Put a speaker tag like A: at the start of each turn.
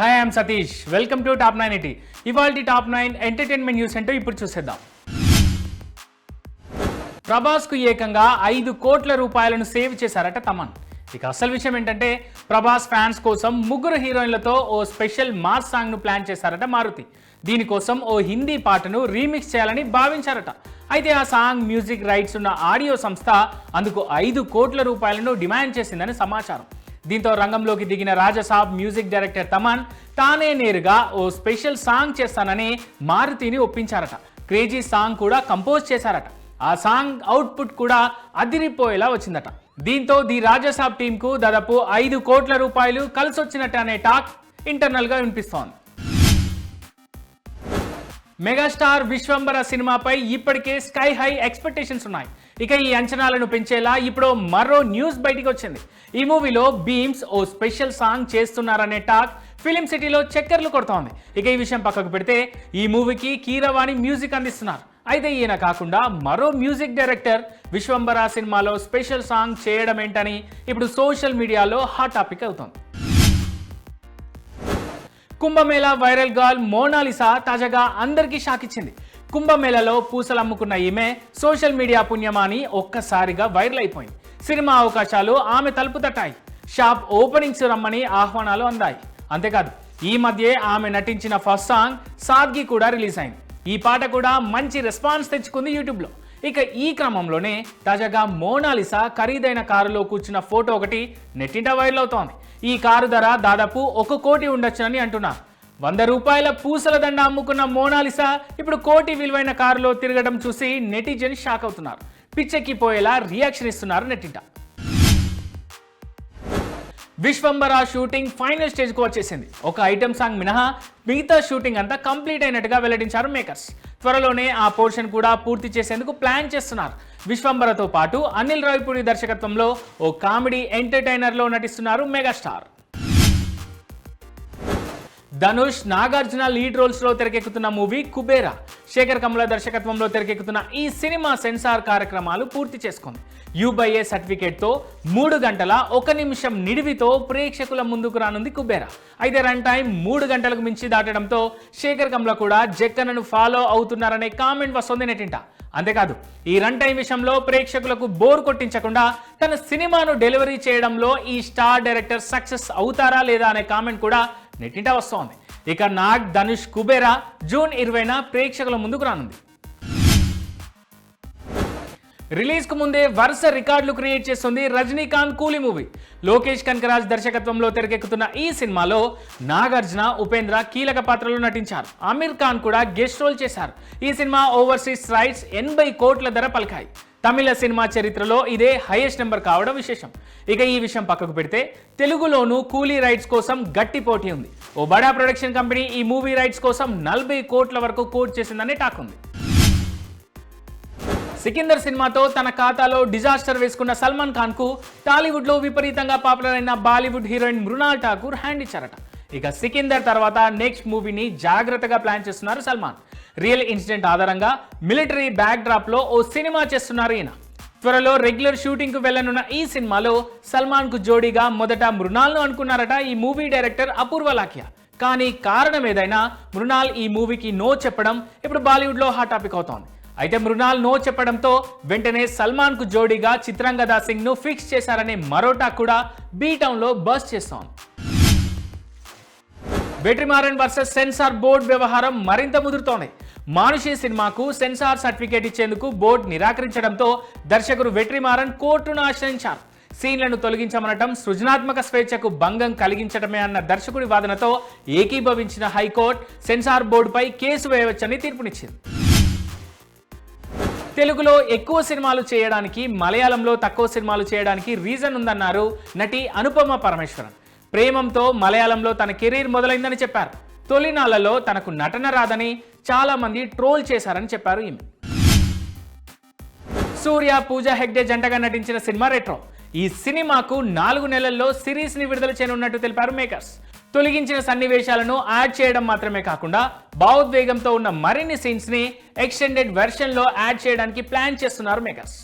A: Hi I'm Satish welcome to top nine eighty ఇవాళ top nine entertainment news ఏంటో ఇప్పుడు చూసేద్దాం. ప్రభాస్కు ఏకంగా ఐదు కోట్ల రూపాయలను సేవ్ చేశారట తమన్. ఇక అసలు విషయం ఏంటంటే ప్రభాస్ ఫ్యాన్స్ కోసం ముగ్గురు హీరోయిన్లతో ఓ స్పెషల్ మాస్ సాంగ్ను ప్లాన్ చేశారట మారుతి. దీనికోసం ఓ హిందీ పాటను రీమిక్స్ చేయాలని భావించారట. అయితే ఆ సాంగ్ మ్యూజిక్ రైట్స్ ఉన్న ఆడియో సంస్థ అందుకు ఐదు కోట్ల రూపాయలను డిమాండ్ చేసిందని సమాచారం. దీంతో రంగంలోకి దిగిన రాజసాబ్ మ్యూజిక్ డైరెక్టర్ తమన్ తానే నేరుగా ఓ స్పెషల్ సాంగ్ చేస్తానని మారుతిని ఒప్పించారట. క్రేజీ సాంగ్ కూడా కంపోజ్ చేశారట. ఆ సాంగ్ అవుట్పుట్ కూడా అదిరిపోయేలా వచ్చిందట. దీంతో ది రాజసాబ్ టీంకు దాదాపు ఐదు కోట్ల రూపాయలు కలిసొచ్చినట్టు అనే టాక్ ఇంటర్నల్గా వినిపిస్తోంది. మెగాస్టార్ విశ్వంబర సినిమాపై ఇప్పటికే స్కై హై ఎక్స్పెక్టేషన్స్ ఉన్నాయి. ఇక ఈ అంచనాలను పెంచేలా ఇప్పుడు మరో న్యూస్ బయటికి వచ్చింది. ఈ మూవీలో బీమ్స్ ఓ స్పెషల్ సాంగ్ చేస్తున్నారనే టాక్ ఫిలిం సిటీలో చక్కర్లు కొడుతోంది. ఇక ఈ విషయం పక్కకు పెడితే ఈ మూవీకి కీరవాణి మ్యూజిక్ అందిస్తున్నారు. అయితే ఈయన కాకుండా మరో మ్యూజిక్ డైరెక్టర్ విశ్వంబర సినిమాలో స్పెషల్ సాంగ్ చేయడం ఏంటని ఇప్పుడు సోషల్ మీడియాలో హాట్ టాపిక్ అవుతోంది. కుంభమేళా వైరల్ గర్ల్ మోనాలిసా తాజాగా అందరికీ షాక్ ఇచ్చింది. కుంభమేళలో పూసలమ్ముకున్న ఈమె సోషల్ మీడియా పుణ్యమాని ఒక్కసారిగా వైరల్ అయిపోయింది. సినిమా అవకాశాలు ఆమె తలుపు తట్టాయి. షాప్ ఓపెనింగ్స్ రమ్మని ఆహ్వానాలు అందాయి. అంతేకాదు ఈ మధ్యే ఆమె నటించిన ఫస్ట్ సాంగ్ సాద్గి కూడా రిలీజ్ అయింది. ఈ పాట కూడా మంచి రెస్పాన్స్ తెచ్చుకుంది యూట్యూబ్లో. ఇక ఈ క్రమంలోనే తాజాగా మోనాలిసా ఖరీదైన కారులో కూర్చున్న ఫోటో ఒకటి నెట్టింట వైరల్ అవుతోంది. ఈ కారు ధర దాదాపు ఒక కోటి ఉండొచ్చునని అంటున్నారు. వంద రూపాయల పూసల దండ అమ్ముకున్న మోనాలిసా ఇప్పుడు కోటి విలువైన కారులో తిరగడం చూసి నెటిజన్ షాక్ అవుతున్నారు. పిచ్చెక్కిపోయేలా రియాక్షన్ ఇస్తున్నారు నెట్టింట విశ్వంబర షూటింగ్ ఫైనల్ స్టేజ్కు వచ్చేసింది. ఒక ఐటెం సాంగ్ మినహా మిగతా షూటింగ్ అంతా కంప్లీట్ అయినట్టుగా వెల్లడించారు మేకర్స్. త్వరలోనే ఆ పోర్షన్ కూడా పూర్తి చేసేందుకు ప్లాన్ చేస్తున్నారు. విశ్వంబరతో పాటు అనిల్ రావిపూడి దర్శకత్వంలో ఓ కామెడీ ఎంటర్టైనర్లో నటిస్తున్నారు మెగాస్టార్. ధనుష్ నాగార్జున లీడ్ రోల్స్లో తెరకెక్కుతున్న మూవీ కుబేరా. శేఖర్ కమల దర్శకత్వంలో తెరకెక్కుతున్న ఈ సినిమా సెన్సార్ కార్యక్రమాలు పూర్తి చేసుకుంది. యూబైఏ సర్టిఫికేట్తో మూడు గంటల ఒక నిమిషం నిడివితో ప్రేక్షకుల ముందుకు రానుంది కుబేరా. అయితే రన్ టైం మూడు గంటలకు మించి దాటడంతో శేఖర్ కమల కూడా జక్కనను ఫాలో అవుతున్నారనే కామెంట్ వస్తుంది నెటింట అంతేకాదు ఈ రన్ టైం విషయంలో ప్రేక్షకులకు బోర్ కొట్టించకుండా తన సినిమాను డెలివరీ చేయడంలో ఈ స్టార్ డైరెక్టర్ సక్సెస్ అవుతారా లేదా అనే కామెంట్ కూడా నెట్టింట వస్తోంది. ఇక నాగ్ ధనుష్ కుబేరా జూన్ ఇరవైన ప్రేక్షకుల ముందుకు రానుంది. రిలీజ్కు ముందే వరుస రికార్డులు క్రియేట్ చేస్తుంది రజనీకాంత్ కూలీ మూవీ. లోకేష్ కనకరాజ్ దర్శకత్వంలో తెరకెక్కుతున్న ఈ సినిమాలో నాగార్జున ఉపేంద్ర కీలక పాత్రలో నటించారు. అమీర్ ఖాన్ కూడా గెస్ట్ రోల్ చేశారు. ఈ సినిమా ఓవర్సీస్ రైట్స్ ఎనభై కోట్ల ధర పలికాయి. తమిళ సినిమా చరిత్రలో ఇదే హైయెస్ట్ నెంబర్ కావడం విశేషం. ఇక ఈ విషయం పక్కకు పెడితే తెలుగులోనూ కూలీ రైట్స్ కోసం గట్టి పోటీ ఉంది. ఓ బడా ప్రొడక్షన్ కంపెనీ ఈ మూవీ రైట్స్ కోసం నలభై కోట్ల వరకు కోట్ చేసిందని టాక్ ఉంది. సికిందర్ సినిమాతో తన ఖాతాలో డిజాస్టర్ వేసుకున్న సల్మాన్ ఖాన్కు టాలీవుడ్లో విపరీతంగా పాపులర్ అయిన బాలీవుడ్ హీరోయిన్ మృణాల్ ఠాకూర్ హ్యాండ్ ఇచ్చారట. ఇక సికిందర్ తర్వాత నెక్స్ట్ మూవీని జాగ్రత్తగా ప్లాన్ చేస్తున్నారు సల్మాన్. రియల్ ఇన్సిడెంట్ ఆధారంగా మిలిటరీ బ్యాక్ డ్రాప్లో ఓ సినిమా చేస్తున్నారు ఈయన. త్వరలో రెగ్యులర్ షూటింగ్కు వెళ్ళనున్న ఈ సినిమాలో సల్మాన్కు జోడీగా మొదట మృణాల్ను అనుకున్నారట ఈ మూవీ డైరెక్టర్ అపూర్వ లాఖ్య. కానీ కారణం ఏదైనా మృణాల్ ఈ మూవీకి నో చెప్పడం ఇప్పుడు బాలీవుడ్లో హాట్ టాపిక్ అవుతోంది. అయితే మృణాల్ నో చెప్పడంతో వెంటనే సల్మాన్కు జోడీగా చిత్రంగదా సింగ్ను ఫిక్స్ చేశారనే మరోటా కూడా బీ లో బస్ చేస్తోంది. వెట్రిమారన్ వర్సెస్ సెన్సార్ బోర్డు వ్యవహారం మరింత ముదురుతోంది. మానుషి సినిమాకు సెన్సార్ సర్టిఫికేట్ ఇచ్చేందుకు బోర్డు నిరాకరించడంతో దర్శకుడు వెట్రిమారన్ కోర్టును ఆశ్రయించారు. సీన్లను తొలగించమనటం సృజనాత్మక స్వేచ్ఛకు భంగం కలిగించడమే అన్న దర్శకుడి వాదనతో ఏకీభవించిన హైకోర్టు సెన్సార్ బోర్డుపై కేసు వేయవచ్చని తీర్పునిచ్చింది. తెలుగులో ఎక్కువ సినిమాలు చేయడానికి మలయాళంలో తక్కువ సినిమాలు చేయడానికి రీజన్ ఉందన్నారు నటి అనుపమ పరమేశ్వరన్. ప్రేమంతో మలయాళంలో తన కెరీర్ మొదలైందని చెప్పారు. తొలినాళ్ళలో తనకు నటన రాదని చాలా మంది ట్రోల్ చేశారని చెప్పారు ఈమె. సూర్య పూజ హెగ్డే జంటగా నటించిన సినిమా రెట్రో. ఈ సినిమాకు నాలుగు నెలల్లో సిరీస్ని విడుదల చేయనున్నట్టు తెలిపారు మేకర్స్. తొలగించిన సన్నివేశాలను యాడ్ చేయడం మాత్రమే కాకుండా భావోద్వేగంతో ఉన్న మరిన్ని సీన్స్ని ఎక్స్టెండెడ్ వెర్షన్లో యాడ్ చేయడానికి ప్లాన్ చేస్తున్నారు మేకర్స్.